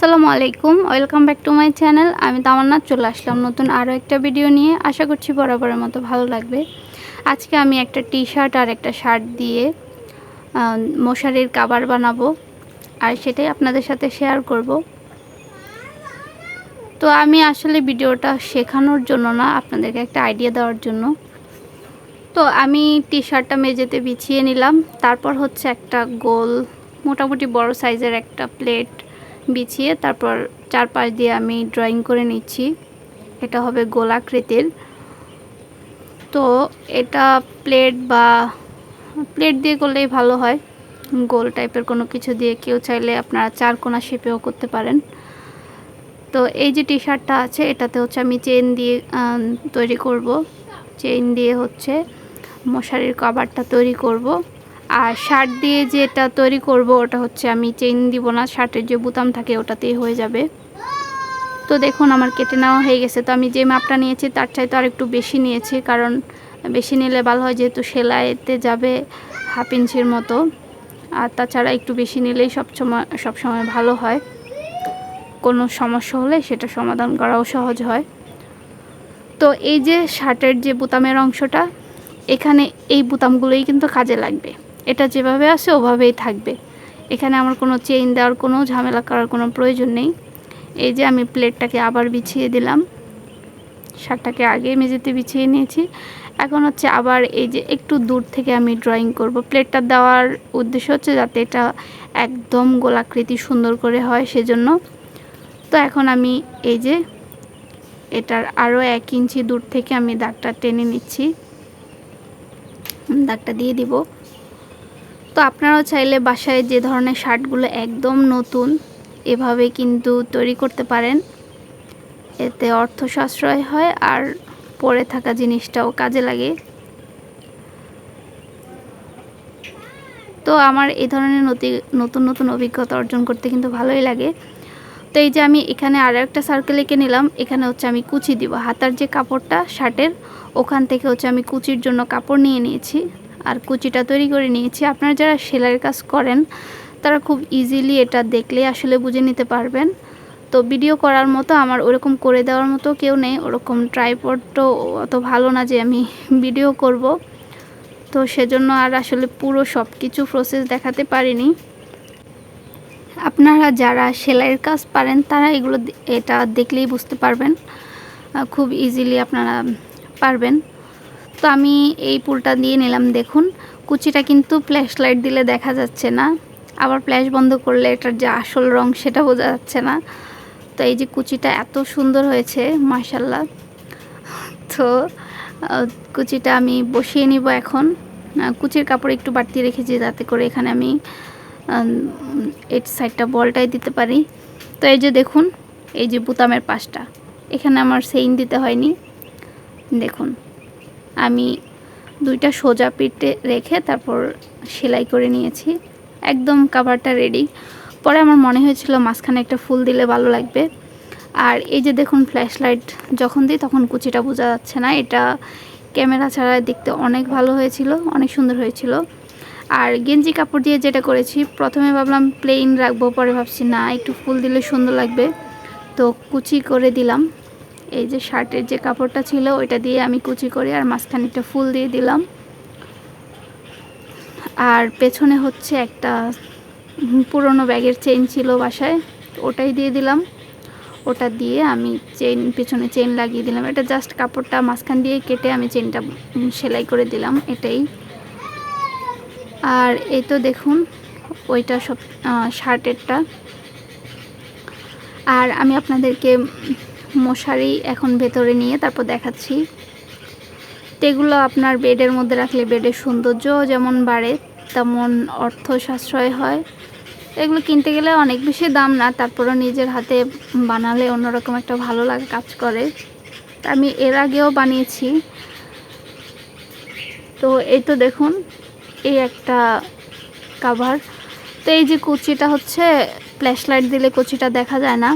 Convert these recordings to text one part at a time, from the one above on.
আসসালামু আলাইকুম, welcome back to my channel. আমি তামান্না, চলে আসলাম নতুন আরও একটা ভিডিও নিয়ে। আশা করছি বরাবরের মতো ভালো লাগবে। আজকে আমি একটা টি শার্ট আর একটা শার্ট দিয়ে মশারির কাবার বানাবো আর সেটাই আপনাদের সাথে শেয়ার করব। তো আমি আসলে ভিডিওটা শেখানোর জন্য না, আপনাদেরকে একটা আইডিয়া দেওয়ার জন্য। তো আমি টি শার্টটা মেঝেতে বিছিয়ে নিলাম। তারপর হচ্ছে একটা গোল, মোটামুটি বড় সাইজের একটা প্লেট বিছিয়ে তারপর চারপাশ দিয়ে আমি ড্রয়িং করে নিচ্ছি। এটা হবে গোলাকৃতির। তো এটা প্লেট বা প্লেট দিয়ে করলেই ভালো হয়। গোল টাইপের কোনো কিছু দিয়ে কেউ চাইলে আপনারা চার কোনা শেপেও করতে পারেন। তো এই যে টি শার্টটা আছে, এটাতে হচ্ছে আমি চেন দিয়ে তৈরি করব। চেন দিয়ে হচ্ছে মশারির কভারটা তৈরি করব। আর শার্ট দিয়ে যেটা তৈরি করব, ওটা হচ্ছে আমি চেইন দিব না শার্টের যে বুতাম থাকে ওটাতেই হয়ে যাবে। তো দেখুন, আমার কেটে নেওয়া হয়ে গেছে। তো আমি যে মাপটা নিয়েছি, তার চাইতে আর একটু বেশি নিয়েছি, কারণ বেশি নিলে ভালো হয় যেহেতু সেলাইতে যাবে হাফ ইঞ্চির মতো। আর তাছাড়া একটু বেশি নিলেই সবসময় সবসময় ভালো হয়। কোনো সমস্যা হলে সেটা সমাধান করাও সহজ হয়। তো এই যে শার্টের যে বোতামের অংশটা, এখানে এই বোতামগুলোই কিন্তু কাজে লাগবে। এটা যেভাবে আছে, ওভাবেই থাকবে। এখানে আমার কোনো চেইন দেওয়ার, কোনো ঝামেলা করার কোনো প্রয়োজন নেই। এই যে আমি প্লেটটাকে আবার বিছিয়ে দিলাম। শার্টটাকে আগে মেঝেতে বিছিয়ে নিয়েছি। এখন হচ্ছে আবার এই যে একটু দূর থেকে আমি ড্রয়িং করব। প্লেটটা দেওয়ার উদ্দেশ্য হচ্ছে যাতে এটা একদম গোলাকৃতি সুন্দর করে হয় সেজন্য। তো এখন আমি এই যে এটার আরও এক ইঞ্চি দূর থেকে আমি দাগটা টেনে নিচ্ছি। দাগটা দিয়ে দিব। তো আপনারাও চাইলে বাসায় যে ধরনের শার্টগুলো একদম নতুন এভাবে কিন্তু তৈরি করতে পারেন। এতে অর্থ সাশ্রয় হয় আর পরে থাকা জিনিসটাও কাজে লাগে। তো আমার এই ধরনের নতি, নতুন নতুন অভিজ্ঞতা অর্জন করতে কিন্তু ভালোই লাগে। তো এই যে আমি এখানে আরও একটা সার্কেল এঁকে নিলাম, এখানে হচ্ছে আমি কুচি দিব। হাতার যে কাপড়টা, শার্টের, ওখান থেকে হচ্ছে আমি কুচির জন্য কাপড় নিয়ে নিয়েছি। আর কুচিটা তৈরি করে নিয়েছি। আপনারা যারা সেলাইয়ের কাজ করেন, তারা খুব ইজিলি এটা দেখলে আসলে বুঝে নিতে পারবেন। তো ভিডিও করার মতো আমার ওরকম করে দেওয়ার মতো কেউ নেই। ওরকম ট্রাইপডও অত ভালো না যে আমি ভিডিও করব। তো সেজন্য আর আসলে পুরো সব কিছু প্রসেস দেখাতে পারিনি। আপনারা যারা সেলাইয়ের কাজ পারেন, তারা এগুলো এটা দেখলেই বুঝতে পারবেন। খুব ইজিলি আপনারা পারবেন। তো আমি এই পুলটা দিয়ে নিলাম, দেখুন। কুচিটা কিন্তু ফ্ল্যাশ লাইট দিলে দেখা যাচ্ছে না। আবার ফ্ল্যাশ বন্ধ করলে এটার যে আসল রং সেটা বোঝা যাচ্ছে না। তো এই যে কুচিটা এত সুন্দর হয়েছে মাশাল্লাহ তো কুচিটা আমি বসিয়ে নিব এখন। কুচির কাপড় একটু বাড়তি রেখেছি যাতে করে এখানে আমি এই সাইডটা বলটাই দিতে পারি। তো এই যে দেখুন, এই যে বুতামের পাশটা। এখানে আমার সেইন দিতে হয়নি। দেখুন। আমি দুইটা সোজা পিঠে রেখে তারপর সেলাই করে নিয়েছি। একদম কাভারটা রেডি পরে আমার মনে হয়েছিল মাঝখানে একটা ফুল দিলে ভালো লাগবে। আর এই যে দেখুন ফ্ল্যাশ লাইট যখন দিই তখন কুচিটা বোঝা যাচ্ছে না। এটা ক্যামেরা ছাড়া দেখতে অনেক ভালো হয়েছিল, অনেক সুন্দর হয়েছিল। আর গেঞ্জি কাপড় দিয়ে যেটা করেছি, প্রথমে ভাবলাম প্লেন রাখব, পরে ভাবছি না, একটু ফুল দিলে সুন্দর লাগবে। তো কুচি করে দিলাম। এই যে শার্টের যে কাপড়টা ছিল ওইটা দিয়ে আমি কুচি করে আর মাঝখানে একটা ফুল দিয়ে দিলাম। আর পেছনে হচ্ছে একটা পুরনো ব্যাগের চেইন ছিল বাসায় ওটাই দিয়ে দিলাম। ওটা দিয়ে আমি চেইন পেছনে চেইন লাগিয়ে দিলাম। এটা জাস্ট কাপড়টা মাঝখান দিয়ে কেটে আমি চেইনটা উম, সেলাই করে দিলাম এটাই। আর এই তো দেখুন ওইটা সব শার্টেরটা। আর আমি আপনাদেরকে মশারি এখন ভেতরে নিয়ে তারপর দেখাচ্ছি। এগুলো আপনার বেডের মধ্যে রাখলে বেডের সৌন্দর্য যেমন বাড়ে, তেমন অর্থ সাশ্রয় হয়। এগুলো কিনতে গেলে অনেক বেশি দাম না তারপরে নিজের হাতে বানালে অন্যরকম একটা ভালো লাগা কাজ করে। আমি এর আগেও বানিয়েছি। তো এই তো দেখুন, এই একটা কাভার তো এই যে কুচিটা হচ্ছে ফ্ল্যাশ লাইট দিলে কুচিটা দেখা যায় না।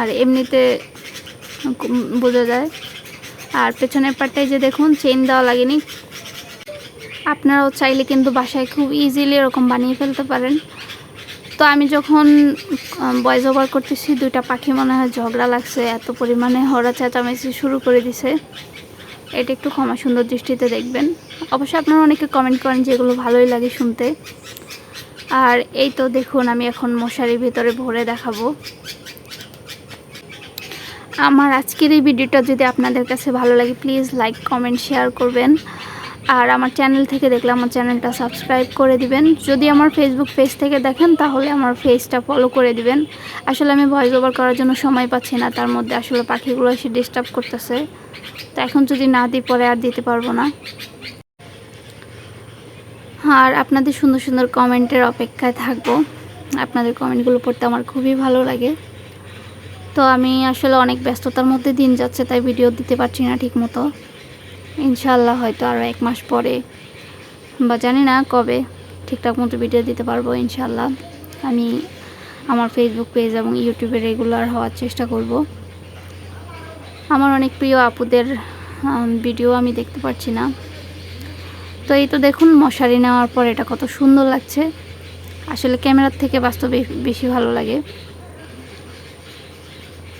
আর এমনিতে বোঝা যায়। আর পেছনের পাটটায় যে দেখুন চেন দেওয়া লাগেনি। আপনারাও চাইলে কিন্তু বাসায় খুব ইজিলি এরকম বানিয়ে ফেলতে পারেন। তো আমি যখন ভয়েস ওভার করতেছি, দুইটা পাখি মনে হয় ঝগড়া লাগছে, এত পরিমাণে হরা চেঁচামেচি শুরু করে দিছে। এটা একটু ক্ষমা সুন্দর দৃষ্টিতে দেখবেন। অবশ্যই আপনারা অনেকে কমেন্ট করেন যেগুলো ভালোই লাগে শুনতে। আর এই তো দেখুন, আমি এখন মশারির ভিতরে ভরে দেখাবো। আমার আজকের এই ভিডিওটা যদি আপনাদের কাছে ভালো লাগে প্লিজ লাইক কমেন্ট শেয়ার করবেন। আর আমার চ্যানেল থেকে দেখলে আমার চ্যানেলটা সাবস্ক্রাইব করে দিবেন। যদি আমার ফেসবুক পেজ থেকে দেখেন, তাহলে আমার পেজটা ফলো করে দিবেন। আসলে আমি ভয়েস ওভার করার জন্য সময় পাচ্ছি না, তার মধ্যে আসলে পাখিগুলো এসে ডিস্টার্ব করতেছে। তো এখন যদি না দিই, পরে আর দিতে পারব না। আর আপনাদের সুন্দর সুন্দর কমেন্টের অপেক্ষায় থাকব। আপনাদের কমেন্টগুলো পড়তে আমার খুবই ভালো লাগে। তো আমি আসলে অনেক ব্যস্ততার মধ্যে দিন যাচ্ছে, তাই ভিডিও দিতে পারছি না ঠিক মতো ইনশাল্লাহ হয়তো আরও এক মাস পরে, বা জানি না কবে ঠিকঠাক মতো ভিডিও দিতে পারব ইনশাল্লাহ আমি আমার ফেসবুক পেজ এবং ইউটিউবে রেগুলার হওয়ার চেষ্টা করব। আমার অনেক প্রিয় আপুদের ভিডিও আমি দেখতে পাচ্ছি না। তো এই তো দেখুন, মশারি নেওয়ার পর এটা কত সুন্দর লাগছে। আসলে ক্যামেরার থেকে বাস্তবে বেশি ভালো লাগে।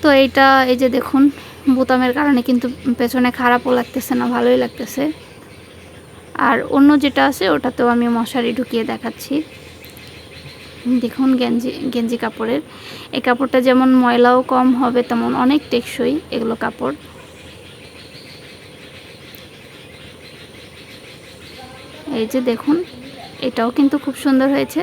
তো এইটা, এই যে দেখুন, বোতামের কারণে কিন্তু পেছনে খারাপও লাগতেছে না, ভালোই লাগতেছে। আর অন্য যেটা আছে, ওটাতেও আমি মশারি ঢুকিয়ে দেখাচ্ছি। দেখুন গেঞ্জি গেঞ্জি কাপড়ের। এই কাপড়টা যেমন ময়লাও কম হবে, তেমন অনেক টেকসই এগুলো কাপড়। এই যে দেখুন, এটাও কিন্তু খুব সুন্দর হয়েছে।